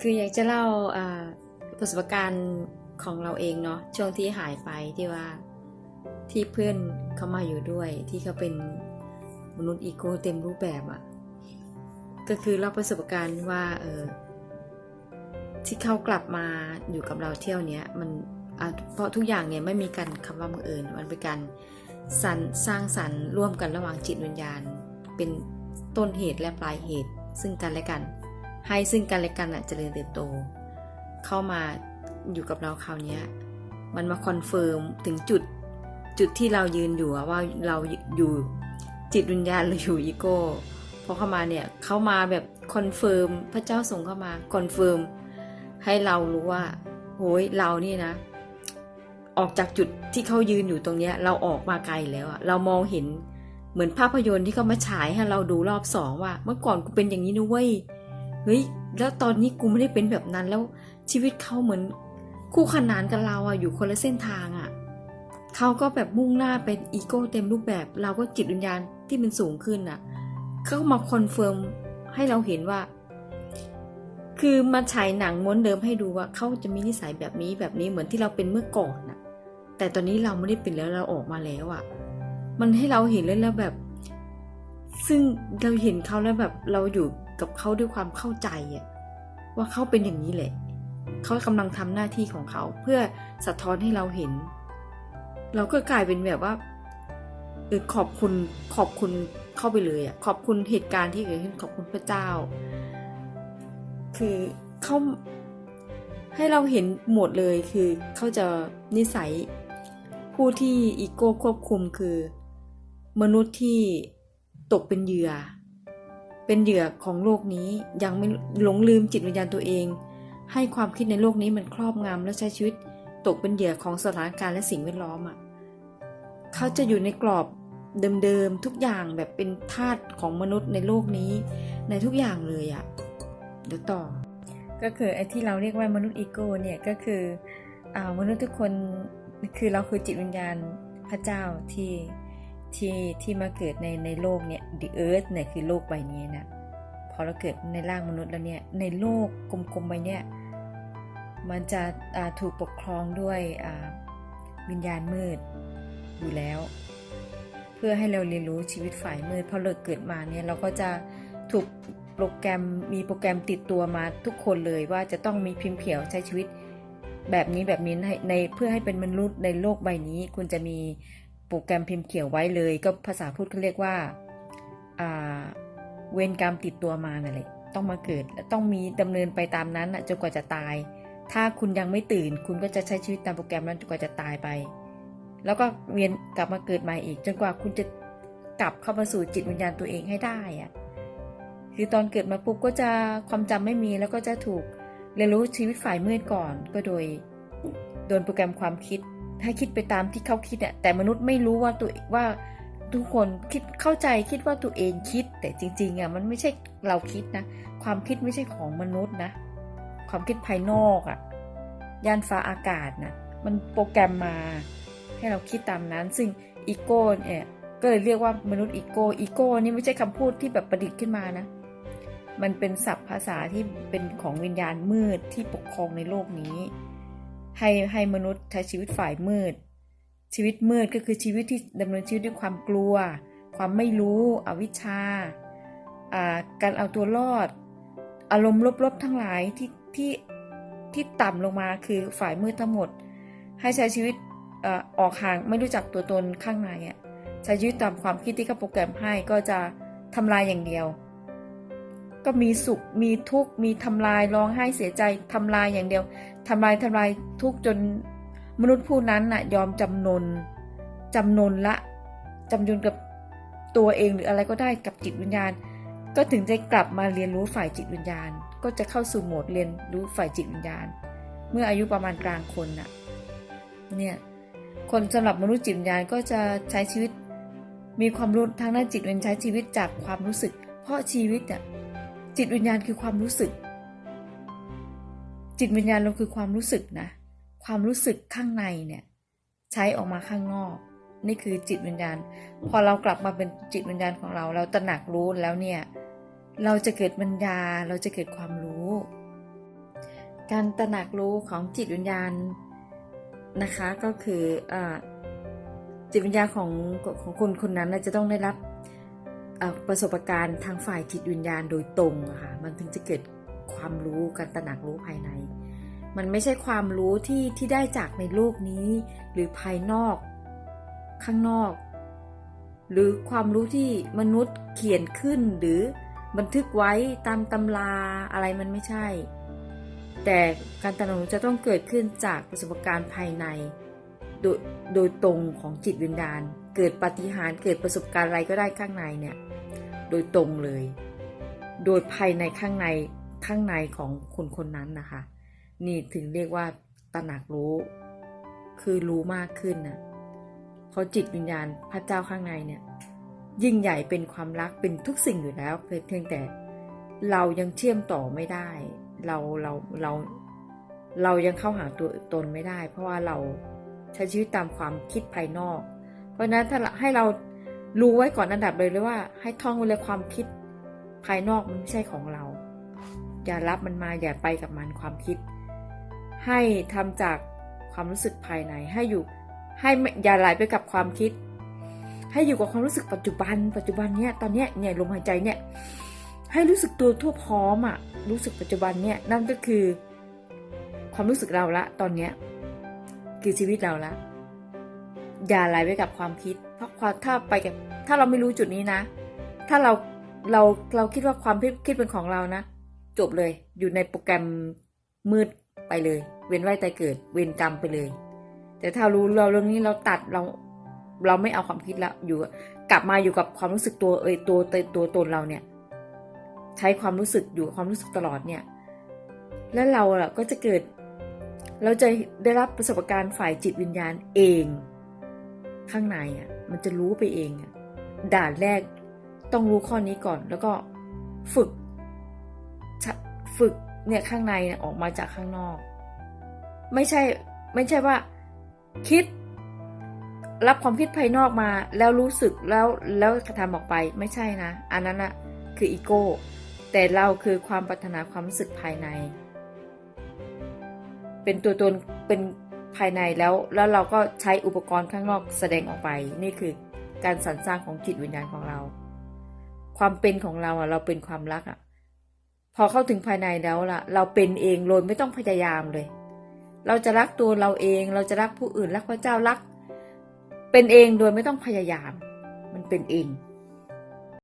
คืออยากจะเล่าประสบการณ์ของเราเองเนาะช่วงที่หายไปที่ว่าที่เพื่อนเขามาอยู่ด้วยที่เขาเป็นมนุษย์อีโก้เต็มรูปแบบอะ่ะก็คือเล่าประสบการณ์ว่าเออที่เขากลับมาอยู่กับเราเที่ยวเนี้ยมันเพราะทุกอย่างเนี่ยไม่มีการคำว่าบังเอิญมันเป็นการสรรสร้างสรรค์ร่วมกันระหว่างจิตวิญญาณ เป็นต้นเหตุและปลายเหตุซึ่งกันและกัน ให้ซึ่งกันและกันอะเจริญเติบโต เข้ามาอยู่กับเราคราวนี้มันมาคอนเฟิร์มถึงจุดจุดที่เรายืนอยู่ว่าเราอยู่จิตวิญญาณหรืออยู่อีโก้พอเข้ามาเนี่ยเข้ามาแบบคอนเฟิร์มพระเจ้าส่งเข้ามาคอนเฟิร์มให้เรารู้ว่าโหยเรานี่นะ ออกจากจุดที่เขายืนอยู่ตรงเนี้ย เราออกมาไกลแล้วอะเรามองเห็นเหมือนภาพยนตร์ที่เขามาฉายให้เราดูรอบสองว่า เมื่อก่อนกูเป็นอย่างนี้นะเว้ย เฮ้ยแล้วตอนนี้กูไม่ได้เป็นแบบนั้นแล้วชีวิตเขาเหมือนคู่ขนานกับเราอะอยู่คนละเส้นทางอะเขาก็แบบมุ่งหน้าเป็นอีโก้เต็มรูปแบบ เราก็จิตวิญญาณที่มันสูงขึ้นอะเขามาคอนเฟิร์มให้เราเห็นว่า คือมาฉายหนังม้วนเดิมให้ดูว่าเขาจะมีนิสัยแบบนี้แบบนี้เหมือนที่เราเป็นเมื่อก่อนอะแต่ตอนนี้เราไม่ได้เป็นแล้วเราออกมาแล้วอะมันให้เราเห็นแล้วแล้วแบบ ซึ่งเราเห็นเขาแล้วแบบเราอยู่ กับเขาด้วยความเข้าใจอะว่าเขาเป็นอย่างนี้แหละ เขากำลังทำหน้าที่ของเขาเพื่อสะท้อนให้เราเห็น เราก็กลายเป็นแบบว่าเออขอบคุณขอบคุณเข้าไปเลยอะขอบคุณเหตุการณ์ที่เกิดขึ้นขอบคุณพระเจ้า คือเขาให้เราเห็นหมดเลยคือเขาจะนิสัยผู้ที่อีโก้ควบคุมคือ มนุษย์ที่ตกเป็นเหยื่อ เป็นเหยื่อของโลกนี้ยังไม่หลงลืมจิตวิญญาณตัวเอง ให้ความคิดในโลกนี้มันครอบงำและใช้ชีวิต ตกเป็นเหยื่อของสถานการณ์และสิ่งแวดล้อมอะเขาจะอยู่ในกรอบเดิมๆทุกอย่างแบบเป็นทาสของมนุษย์ในโลกนี้ ในทุกอย่างเลยอะเดี๋ยวต่อ ก็คือไอ้ที่เราเรียกว่ามนุษย์อีโก้เนี่ยก็คืออามนุษย์ทุกคนคือเราคือจิตวิญญาณพระเจ้าที่ ที่ที่มาเกิดในในโลกเนี่ย the earth เนี่ยคือโลกใบนี้นะพอเราเกิดในร่างมนุษย์แล้วเนี่ยในโลกกลมๆใบเนี้ยมันจะถูกปกครองด้วยวิญญาณมืดอยู่แล้ว เพื่อให้เราเรียนรู้ชีวิตฝ่ายมืดพอเราเกิดมาเนี่ยเราก็จะถูกโปรแกรมมีโปรแกรมติดตัวมาทุกคนเลยว่าจะต้องมีพิมพ์เขียวใช้ชีวิตแบบนี้แบบนี้ในเพื่อให้เป็นมนุษย์ในโลกใบนี้ คุณจะมี โปรแกรมพิมพ์เขียวไว้เลย ก็ภาษาพูดเขาเรียกว่าเวรกรรมติดตัวมานั่นแหละต้องมาเกิดและต้องมีดำเนินไปตามนั้นจนกว่าจะตาย ถ้าคุณยังไม่ตื่น คุณก็จะใช้ชีวิตตามโปรแกรมนั้นจนกว่าจะตายไป แล้วก็เวียนกลับมาเกิดใหม่อีก จนกว่าคุณจะกลับเข้ามาสู่จิตวิญญาณตัวเองให้ได้อะคือตอนเกิดมาปุ๊บก็จะความจำไม่มีแล้วก็จะถูกเรียนรู้ชีวิตฝ่ายมืดก่อน ก็โดย โดนโปรแกรมความคิด ให้คิดไปตามที่เขาคิดเนี่ยแต่มนุษย์ไม่รู้ว่าตัวว่าทุกคนคิดเข้าใจคิดว่าตัวเองคิด แต่จริงๆอะมันไม่ใช่เราคิดนะ ความคิดไม่ใช่ของมนุษย์นะ ความคิดภายนอกอะยานฟ้าอากาศนะมันโปรแกรมมา ให้เราคิดตามนั้น ซึ่งอีโก้เนี่ยก็เลยเรียกว่ามนุษย์อีโก้อีโก้นี่ไม่ใช่คำพูดที่แบบประดิษฐ์ขึ้นมานะ มันเป็นศัพท์ภาษาที่เป็นของวิญญาณมืดที่ปกครองในโลกนี้ ให้ให้มนุษย์ใช้ชีวิตฝ่ายมืด ชีวิตมืดก็คือชีวิตที่ดำเนินชีวิตด้วยความกลัว ความไม่รู้อวิชชาการเอาตัวรอด อารมณ์ลบๆทั้งหลายที่ที่ที่ต่ำลงมาคือฝ่ายมืดทั้งหมด ให้ใช้ชีวิตอออกห่างไม่รู้จักตัวตนข้างในอะใช้ชีวิตตามความคิดที่เขาโปรแกรมให้ก็จะทำลายอย่างเดียว ก็มีสุขมีทุกข์มีทำลายร้องไห้เสียใจทำลายอย่างเดียวทำลายทำลายทุกข์จนมนุษย์ผู้นั้นน่ะ ยอมจำนนจำนนละจำนนกับตัวเองหรืออะไรก็ได้กับจิตวิญญาณ ก็ถึงจะกลับมาเรียนรู้ฝ่ายจิตวิญญาณ ก็จะเข้าสู่โหมดเรียนรู้ฝ่ายจิตวิญญาณ เมื่ออายุประมาณกลางคนน่ะเนี่ยคนสำหรับมนุษย์จิตวิญญาณก็จะใช้ชีวิต มีความรู้ทางด้านจิตวิญญาณใช้ชีวิตจากความรู้สึก เพราะชีวิตอะ จิตวิญญาณคือความรู้สึก จิตวิญญาณเราคือความรู้สึกนะ ความรู้สึกข้างในเนี่ยใช้ออกมาข้างนอก นี่คือจิตวิญญาณ พอเรากลับมาเป็นจิตวิญญาณของเรา เราตระหนักรู้แล้วเนี่ย เราจะเกิดปัญญา เราจะเกิดความรู้ การตระหนักรู้ของจิตวิญญาณนะคะก็คืออจิตวิญญาณของของคนคนนั้นจะต้องได้รับ ประสบการณ์ทางฝ่ายจิตวิญญาณโดยตรงอะค่ะมันถึงจะเกิดความรู้การตระหนักรู้ภายใน มันไม่ใช่ความรู้ที่ที่ได้จากในโลกนี้ หรือภายนอก ข้างนอก หรือความรู้ที่มนุษย์เขียนขึ้นหรือบันทึกไว้ตามตำราอะไรมันไม่ใช่ แต่การตระหนักรู้จะต้องเกิดขึ้นจากประสบการณ์ภายใน โดยโดยตรงของจิตวิญญาณ เกิดปฏิหารเกิดประสบการณ์อะไรก็ได้ข้างในเนี่ย โดยตรงเลย โดยภายในข้างในข้างในของคนคนนั้นนะคะ นี่ถึงเรียกว่าตระหนักรู้ คือรู้มากขึ้นนะเพราะจิตวิญญาณพระเจ้าข้างในเนี่ย ยิ่งใหญ่เป็นความรักเป็นทุกสิ่งอยู่แล้วเพียงแต่เรายังเชื่อมต่อไม่ได้ เราเราเราเรายังเข้าหาตัวตนไม่ได้ เพราะว่าเราใช้ชีวิตตามความคิดภายนอก เพราะนั้นถ้าให้เรา รู้ไว้ก่อนอันดับเลยเลยว่า ให้ท่องไว้เลยความคิด ภายนอกมันไม่ใช่ของเรา อย่ารับมันมาอย่าไปกับมันความคิด ให้ทำจากความรู้สึกภายในให้อยู่ ให้อย่าไหลไปกับความคิด ให้อยู่กับความรู้สึกปัจจุบัน ปัจจุบันเนี้ยตอนเนี้ยเนี่ยลมหายใจเนี่ย ให้รู้สึกตัวทั่วพร้อมอะรู้สึกปัจจุบันเนี่ยนั่นก็คือ ความรู้สึกเราละ ตอนเนี้ยคือชีวิตเราละ อย่าไหลไปกับความคิด พราะความถ้าไปกับถ้าเราไม่รู้จุดนี้นะ ถ้าเราเราเราคิดว่าความคิดเป็นของเรานะ จบเลยอยู่ในโปรแกรมมืดไปเลย เว้นไว้แต่เกิด เวรกรรมไปเลย แต่ถ้ารู้เราเรื่องนี้เราตัดเราเราไม่เอาความคิดละอยู่กลับมาอยู่กับความรู้สึกตัวเอยตัวตัวตัวตนเราเนี่ย ใช้ความรู้สึกอยู่ความรู้สึกตลอดเนี่ย แล้วเราล่ะก็จะเกิด เราจะได้รับประสบการณ์ฝ่ายจิตวิญญาณเอง ข้างในอะ มันจะรู้ไปเองด่านแรกต้องรู้ข้อนี้ก่อน แล้วก็ฝึก ฝึกเนี่ยข้างในออกมาจากข้างนอก ไม่ใช่ไม่ใช่ว่า คิด รับความคิดภายนอกมาแล้วรู้สึกแล้วแล้วกระทำออกไปไม่ใช่นะ อันนั้นอะคืออีโก้ แต่เราคือความปรารถนาความรู้สึกภายใน เป็นตัวตนเป็น ภายในแล้วแล้วเราก็ใช้อุปกรณ์ข้างนอกแสดงออกไป นี่คือการสรรสร้างของจิตวิญญาณของเรา ความเป็นของเราอะ เราเป็นความรักอะ พอเข้าถึงภายในแล้วล่ะ เราเป็นเองโดยไม่ต้องพยายามเลย เราจะรักตัวเราเอง เราจะรักผู้อื่นรักพระเจ้ารัก เป็นเองโดยไม่ต้องพยายาม มันเป็นเอง